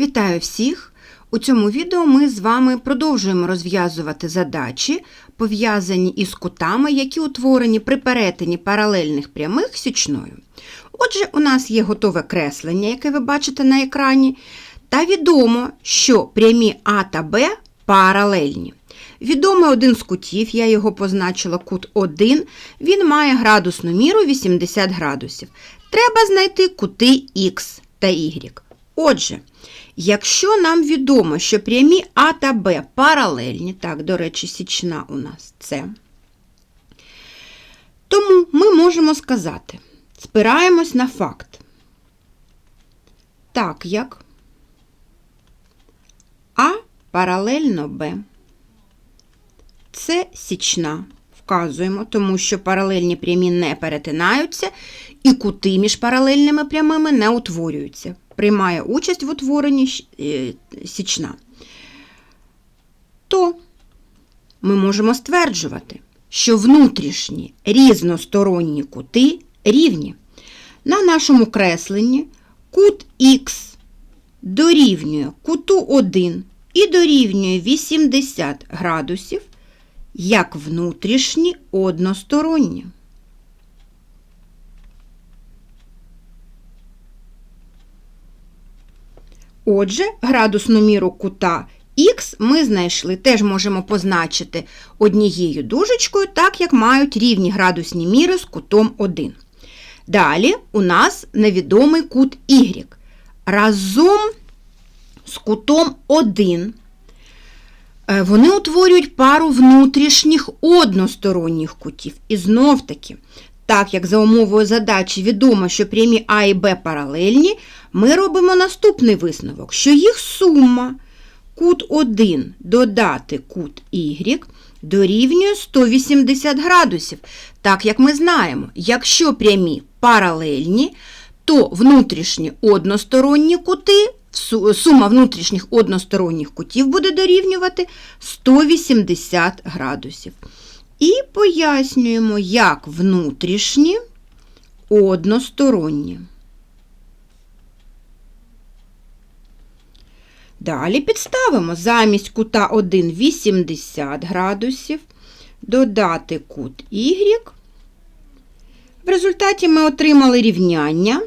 Вітаю всіх! У цьому відео ми з вами продовжуємо розв'язувати задачі, пов'язані із кутами, які утворені при перетині паралельних прямих січною. Отже, у нас є готове креслення, яке ви бачите на екрані, та відомо, що прямі А та Б паралельні. Відомий один з кутів, я його позначила кут 1, він має градусну міру 80 градусів. Треба знайти кути Х та Y. Отже, якщо нам відомо, що прямі А та Б паралельні, так, до речі, січна у нас це, тому ми можемо сказати, спираємось на факт. Так як А паралельно Б. Це січна. Вказуємо, тому що паралельні прямі не перетинаються, і кути між паралельними прямими не утворюються. Приймає участь в утворенні е, січна. То ми можемо стверджувати, що внутрішні різносторонні кути рівні. На нашому кресленні кут Х дорівнює куту 1 і дорівнює 80 градусів як внутрішні односторонні. Отже, градусну міру кута Х ми знайшли, теж можемо позначити однією дужечкою, так як мають рівні градусні міри з кутом 1. Далі у нас невідомий кут Y. Разом з кутом 1 Е, вони утворюють пару внутрішніх односторонніх кутів. І знов таки, так як за умовою задачі відомо, що прямі А і Б паралельні, ми робимо наступний висновок, що їх сума кут 1 додати кут Y дорівнює 180 градусів. Так як ми знаємо, якщо прямі паралельні, то внутрішні односторонні кути сума внутрішніх односторонніх кутів буде дорівнювати 180 градусів. І пояснюємо, як внутрішні односторонні. Далі підставимо замість кута 1 80 градусів, додати кут Y. В результаті ми отримали рівняння.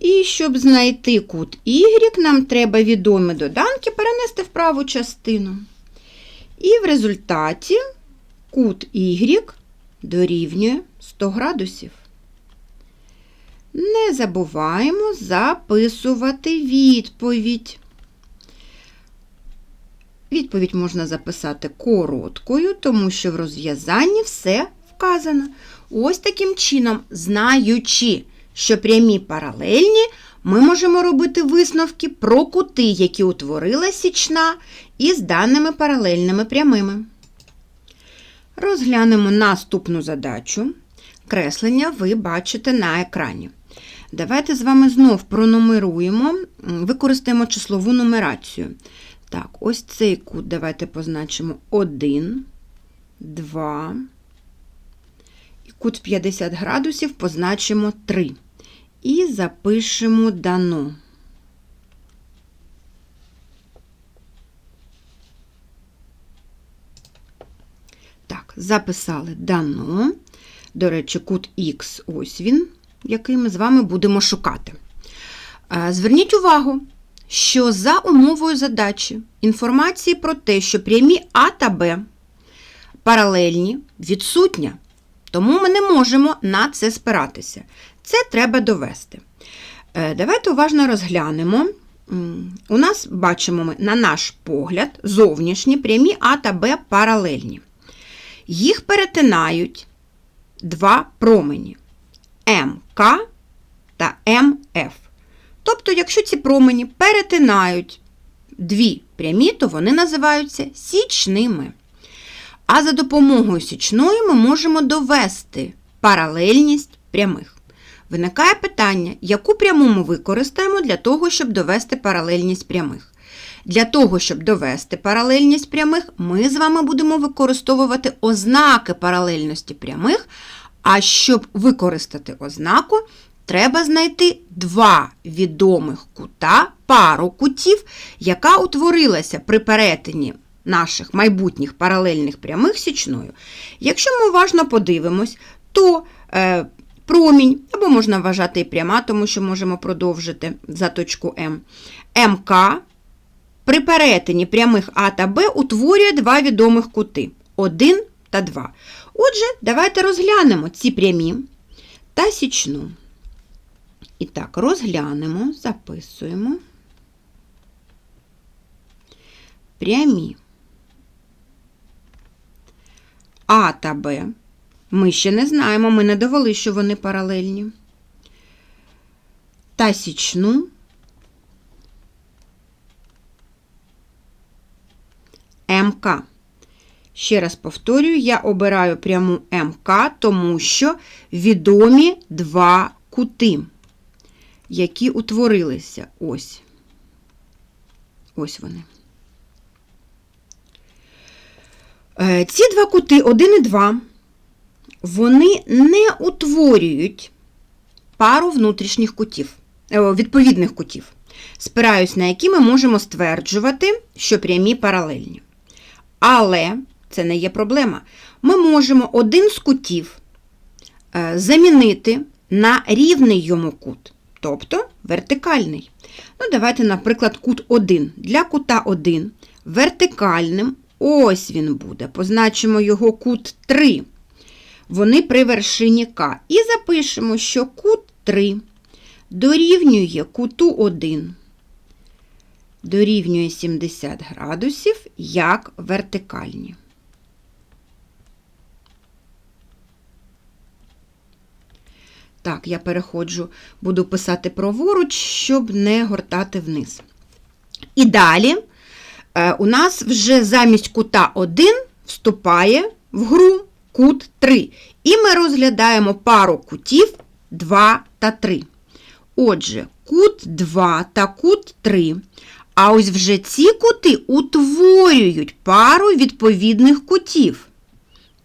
І щоб знайти кут Y, нам треба відомі доданки перенести в праву частину. І в результаті кут Y дорівнює 100 градусів. Не забуваємо записувати відповідь. Відповідь можна записати короткою, тому що в розв'язанні все вказано. Ось таким чином, знаючи, що прямі паралельні, ми можемо робити висновки про кути, які утворила січна із даними паралельними прямими. Розглянемо наступну задачу. Креслення ви бачите на екрані. Давайте з вами знов пронумеруємо, використаємо числову нумерацію. Так, ось цей кут давайте позначимо 1, 2, І Кут 50 градусів позначимо 3. І запишемо дано. Так, записали дано. До речі, кут Х ось він, який ми з вами будемо шукати. Е, зверніть увагу, що за умовою задачі інформації про те, що прямі А та Б паралельні, відсутня. Тому ми не можемо на це спиратися. Це треба довести. Е, давайте уважно розглянемо. У нас бачимо ми, на наш погляд, зовнішні прямі А та Б паралельні. Їх перетинають два промені МК та МФ. Тобто, якщо ці промені перетинають дві прямі, то вони називаються січними. А за допомогою січної ми можемо довести паралельність прямих. Виникає питання, яку пряму ми використаємо для того, щоб довести паралельність прямих. Для того, щоб довести паралельність прямих, ми з вами будемо використовувати ознаки паралельності прямих. А щоб використати ознаку, треба знайти два відомих кута, пару кутів, яка утворилася при перетині наших майбутніх паралельних прямих січною. Якщо ми уважно подивимось, то е, промінь, або можна вважати і пряма, тому що можемо продовжити за точку М, МК при перетині прямих А та Б утворює два відомих кути 1 та 2. Отже, давайте розглянемо ці прямі та січну. І так, розглянемо, записуємо. Прямі А та Б. Ми ще не знаємо, ми не довели, що вони паралельні. Та січну МК. Ще раз повторюю, я обираю пряму МК, тому що відомі два кути, які утворилися. Ось. Ось вони. Е, Ці два кути, 1 і 2, вони не утворюють пару внутрішніх кутів, е, відповідних кутів, спираюсь на які ми можемо стверджувати, що прямі паралельні. Але це не є проблема. Ми можемо один з кутів е, замінити на рівний йому кут, тобто вертикальний. Ну, Давайте, наприклад, кут 1. Для кута 1 вертикальним ось він буде. Позначимо його кут 3. Вони при вершині К. І запишемо, що кут 3 дорівнює куту 1 дорівнює 70 градусів як вертикальні. Так, я переходжу, буду писати праворуч, щоб не гортати вниз. І далі е, у нас вже замість кута 1 вступає в гру кут 3. І ми розглядаємо пару кутів 2 та 3. Отже, кут 2 та кут 3 а ось вже ці кути утворюють пару відповідних кутів.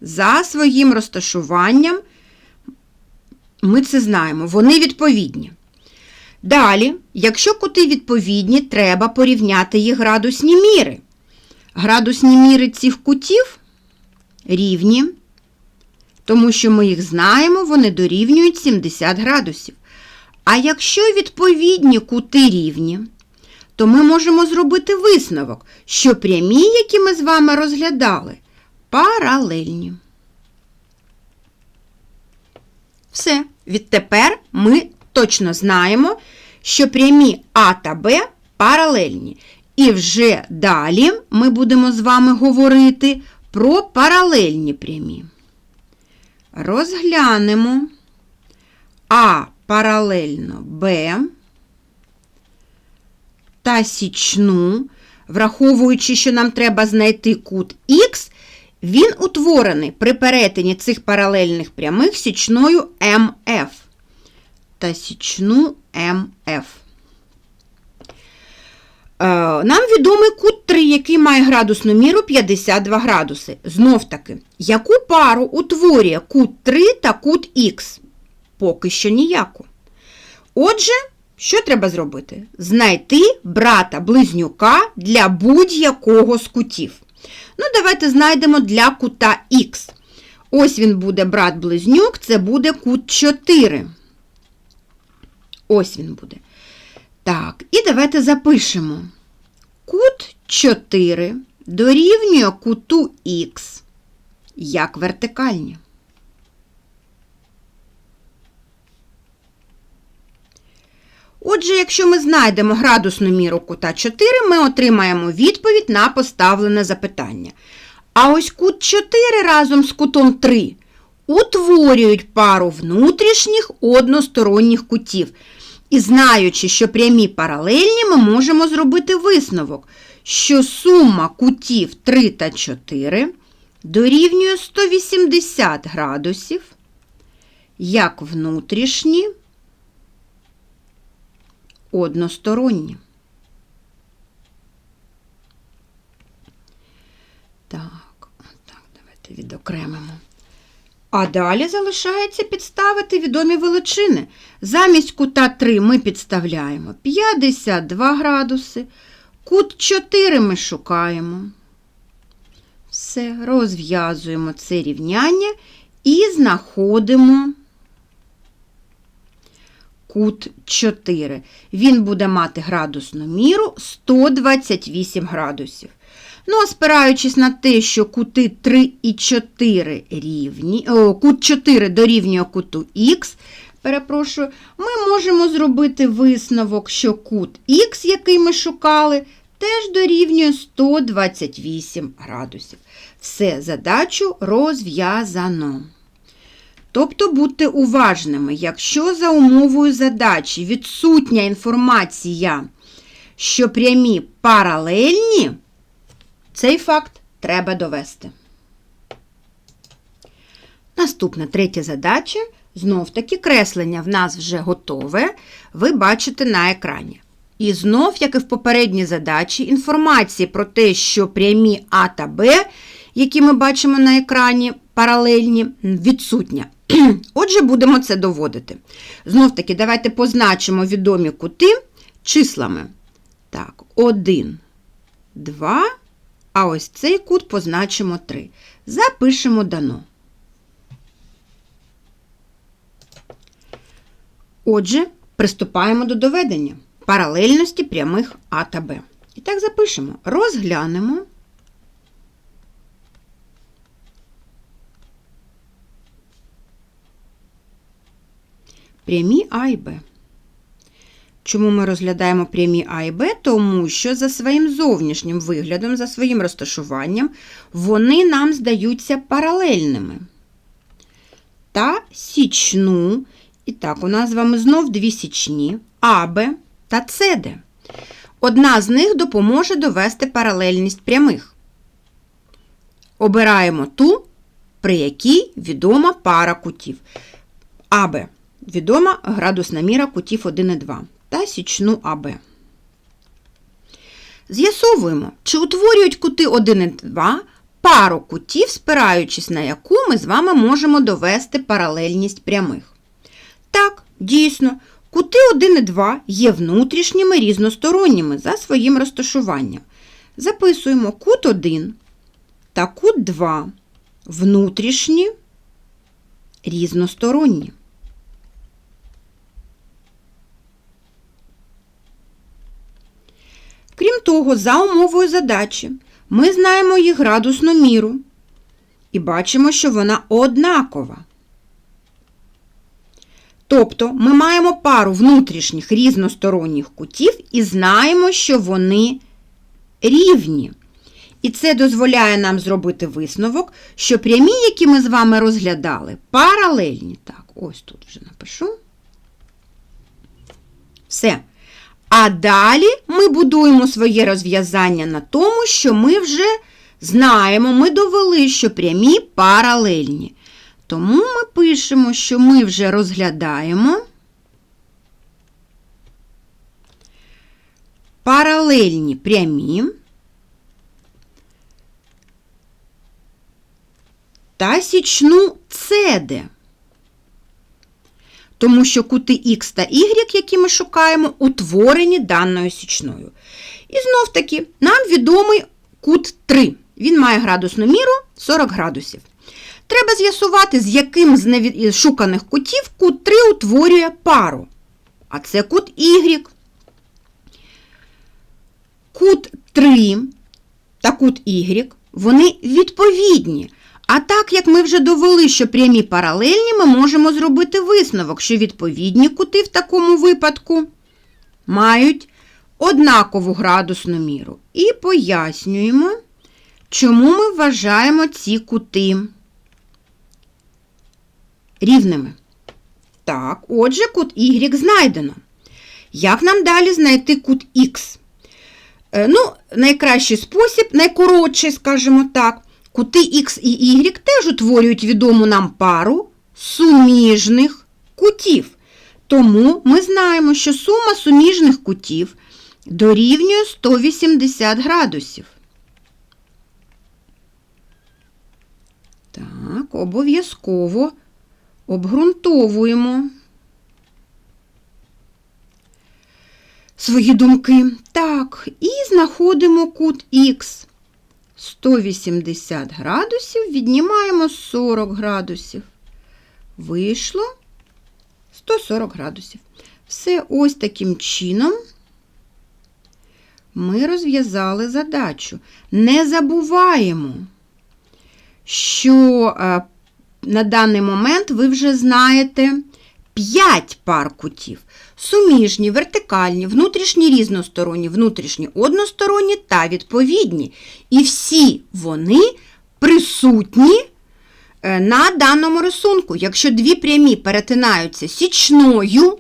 За своїм розташуванням ми це знаємо, вони відповідні. Далі, якщо кути відповідні, треба порівняти їх градусні міри. Градусні міри цих кутів рівні, тому що ми їх знаємо, вони дорівнюють 70 градусів. А якщо відповідні кути рівні, то ми можемо зробити висновок, що прямі, які ми з вами розглядали, паралельні. Все, відтепер ми точно знаємо, що прямі А та Б паралельні. І вже далі ми будемо з вами говорити про паралельні прямі. Розглянемо А паралельно Б та січну, враховуючи, що нам треба знайти кут Х, він утворений при перетині цих паралельних прямих січною МФ та січну МФ. Е, нам відомий кут 3, який має градусну міру 52 градуси. Знов таки, яку пару утворює кут 3 та кут Х? Поки що ніяку. Отже, що треба зробити? Знайти брата близнюка для будь-якого з кутів. Ну, давайте знайдемо для кута Х. Ось він буде брат-близнюк, це буде кут 4. Ось він буде. Так, і давайте запишемо. Кут 4 дорівнює куту Х як вертикальні. Отже, якщо ми знайдемо градусну міру кута 4, ми отримаємо відповідь на поставлене запитання. А ось кут 4 разом з кутом 3 утворюють пару внутрішніх односторонніх кутів. І знаючи, що прямі паралельні, ми можемо зробити висновок, що сума кутів 3 та 4 дорівнює 180 градусів, як внутрішні односторонні. Так, так, давайте відокремимо А далі залишається підставити відомі величини. Замість кута 3 ми підставляємо 52 градуси, кут 4 ми шукаємо. Все, розв'язуємо це рівняння і знаходимо кут 4. Він буде мати градусну міру 128 градусів. Ну, спираючись на те, що кути 3 і 4 рівні, о, кут 4 дорівнює куту Х, перепрошую, ми можемо зробити висновок, що кут Х, який ми шукали, теж дорівнює 128 градусів. Все, задачу розв'язано. Тобто будьте уважними, якщо за умовою задачі відсутня інформація, що прямі паралельні, цей факт треба довести. Наступна третя задача. Знов таки креслення в нас вже готове, ви бачите на екрані. І знов, як і в попередній задачі, інформації про те, що прямі А та Б, які ми бачимо на екрані, паралельні, відсутня. Отже, будемо це доводити. Знов таки, давайте позначимо відомі кути числами. Так, 1, 2, а ось цей кут позначимо 3. Запишемо дано. Отже, приступаємо до доведення паралельності прямих А та Б. І так запишемо. Розглянемо. Прямі А і Б. Чому ми розглядаємо прямі А і Б? Тому що за своїм зовнішнім виглядом, за своїм розташуванням, вони нам здаються паралельними. Та січну. І так, у нас з вами знов дві січні АБ та СД. Одна з них допоможе довести паралельність прямих. Обираємо ту, при якій відома пара кутів. АБ відома градусна міра кутів 1 і 2 та січну АБ. З'ясовуємо, чи утворюють кути 1 і 2 пару кутів, спираючись на яку ми з вами можемо довести паралельність прямих. Так, дійсно, кути 1 і 2 є внутрішніми різносторонніми за своїм розташуванням. Записуємо кут 1 та кут 2 внутрішні різносторонні. Крім того, за умовою задачі ми знаємо її градусну міру і бачимо, що вона однакова. Тобто ми маємо пару внутрішніх різносторонніх кутів і знаємо, що вони рівні. І це дозволяє нам зробити висновок, що прямі, які ми з вами розглядали, паралельні. Так, ось тут вже напишу. Все. А далі ми будуємо своє розв'язання на тому, що ми вже знаємо, ми довели, що прямі паралельні. Тому ми пишемо, що ми вже розглядаємо паралельні прямі та січну CD. Тому що кути Х та Y, які ми шукаємо, утворені даною січною. І знов таки, нам відомий кут 3. Він має градусну міру 40 градусів. Треба з'ясувати, з яким з шуканих кутів кут 3 утворює пару. А це кут Y. Кут 3 та кут Y, вони відповідні. А так, як ми вже довели, що прямі паралельні, ми можемо зробити висновок, що відповідні кути в такому випадку мають однакову градусну міру. І пояснюємо, чому ми вважаємо ці кути рівними. Так, отже, кут Y знайдено. Як нам далі знайти кут Х? Е, ну, найкращий спосіб, найкоротший, скажімо так, кути Х і Y теж утворюють відому нам пару суміжних кутів. Тому ми знаємо, що сума суміжних кутів дорівнює 180 градусів. Так. Обов'язково обґрунтовуємо свої думки. Так, і знаходимо кут Х. 180 градусів, віднімаємо 40 градусів. Вийшло 140 градусів. Все ось таким чином ми розв'язали задачу. Не забуваємо, що е, на даний момент ви вже знаєте 5 пар кутів. Суміжні, вертикальні, внутрішні різносторонні, внутрішні односторонні та відповідні. І всі вони присутні е, на даному рисунку. Якщо дві прямі перетинаються січною,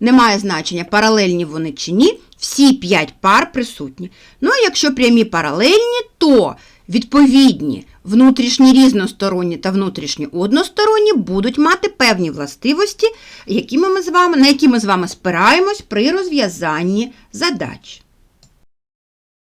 немає значення, паралельні вони чи ні, всі 5 пар присутні. Ну, а якщо прямі паралельні, то відповідні внутрішні різносторонні та внутрішні односторонні будуть мати певні властивості, якими ми з вами, на які ми з вами спираємось при розв'язанні задач.